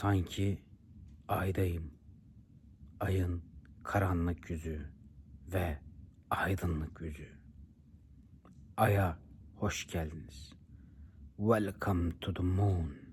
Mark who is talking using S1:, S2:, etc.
S1: Sanki aydayım. Ayın karanlık yüzü ve aydınlık yüzü. Aya hoş geldiniz. Welcome to the moon.